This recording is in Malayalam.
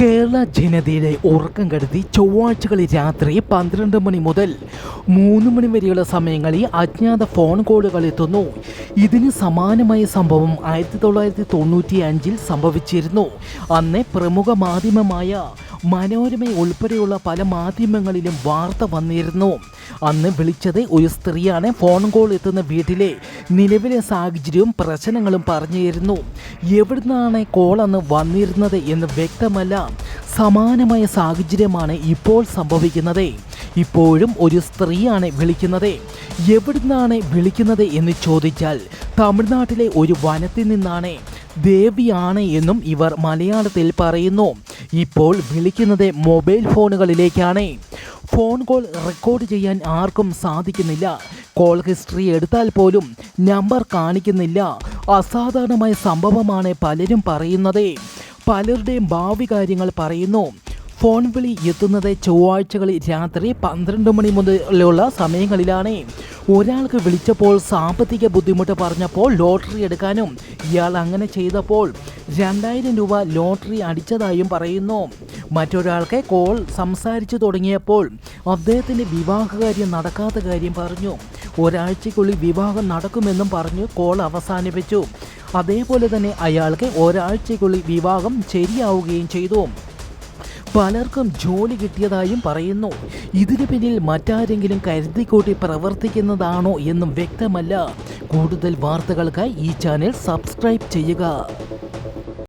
കേരള ജനതയുടെ ഉറക്കം കരുതി ചൊവ്വാഴ്ചകളിൽ രാത്രി പന്ത്രണ്ട് മണി മുതൽ മൂന്ന് മണി വരെയുള്ള സമയങ്ങളിൽ അജ്ഞാത ഫോൺ കോളുകൾ എത്തുന്നു. ഇതിന് സമാനമായ സംഭവം ആയിരത്തി തൊള്ളായിരത്തി തൊണ്ണൂറ്റി അഞ്ചിൽ സംഭവിച്ചിരുന്നു. അന്ന് പ്രമുഖ മാധ്യമമായ മനോരമ ഉൾപ്പെടെയുള്ള പല മാധ്യമങ്ങളിലും വാർത്ത വന്നിരുന്നു. അന്ന് വിളിച്ചത് ഒരു സ്ത്രീയാണ്. ഫോൺ കോൾ എത്തുന്ന വീട്ടിലെ നിലവിലെ സാഹചര്യവും പ്രശ്നങ്ങളും പറഞ്ഞിരുന്നു. എവിടുന്നാണ് കോൾ അന്ന് വന്നിരുന്നത് എന്ന് വ്യക്തമല്ല. സമാനമായ സാഹചര്യമാണ് ഇപ്പോൾ സംഭവിക്കുന്നത്. ഇപ്പോഴും ഒരു സ്ത്രീയാണ് വിളിക്കുന്നത്. എവിടുന്നാണ് വിളിക്കുന്നത് എന്ന് ചോദിച്ചാൽ തമിഴ്നാട്ടിലെ ഒരു വനത്തിൽ നിന്നാണ്. ദേവിയാണ് എന്നും ഇവർ മലയാളത്തിൽ പറയുന്നു. ഇപ്പോൾ വിളിക്കുന്നത് മൊബൈൽ ഫോണുകളിലേക്കാണ്. ഫോൺ കോൾ റെക്കോർഡ് ചെയ്യാൻ ആർക്കും സാധിക്കുന്നില്ല. കോൾ ഹിസ്റ്ററി എടുത്താൽ പോലും നമ്പർ കാണിക്കുന്നില്ല. അസാധാരണമായ സംഭവമാണ് പലരും പറയുന്നത്. പലരുടെയും ഭാവി കാര്യങ്ങൾ പറയുന്നു. ഫോൺ വിളി എത്തുന്നത് ചൊവ്വാഴ്ചകളിൽ രാത്രി പന്ത്രണ്ട് മണി മുതലുള്ള സമയങ്ങളിലാണ്. ഒരാൾക്ക് വിളിച്ചപ്പോൾ സാമ്പത്തിക ബുദ്ധിമുട്ട് പറഞ്ഞപ്പോൾ ലോട്ടറി എടുക്കാനും ഇയാൾ അങ്ങനെ ചെയ്തപ്പോൾ രണ്ടായിരം രൂപ ലോട്ടറി അടിച്ചതായും പറയുന്നു. മറ്റൊരാൾക്ക് കോൾ സംസാരിച്ചു തുടങ്ങിയപ്പോൾ അദ്ദേഹത്തിന്റെ വിവാഹകാര്യം നടക്കാത്ത കാര്യം പറഞ്ഞു. ഒരാഴ്ചയ്ക്കുള്ളിൽ വിവാഹം നടക്കുമെന്നും പറഞ്ഞു കോൾ അവസാനിപ്പിച്ചു. അതേപോലെ തന്നെ അയാൾക്ക് ഒരാഴ്ചയ്ക്കുള്ളിൽ വിവാഹം ശരിയാവുകയും ചെയ്തു. പലർക്കും ജോലി കിട്ടിയതായും പറയുന്നു. ഇതിനു പിന്നിൽ മറ്റാരെങ്കിലും കരുതിക്കൂട്ടി പ്രവർത്തിക്കുന്നതാണോ എന്നും വ്യക്തമല്ല. കൂടുതൽ വാർത്തകൾക്കായി ഈ ചാനൽ സബ്സ്ക്രൈബ് ചെയ്യുക.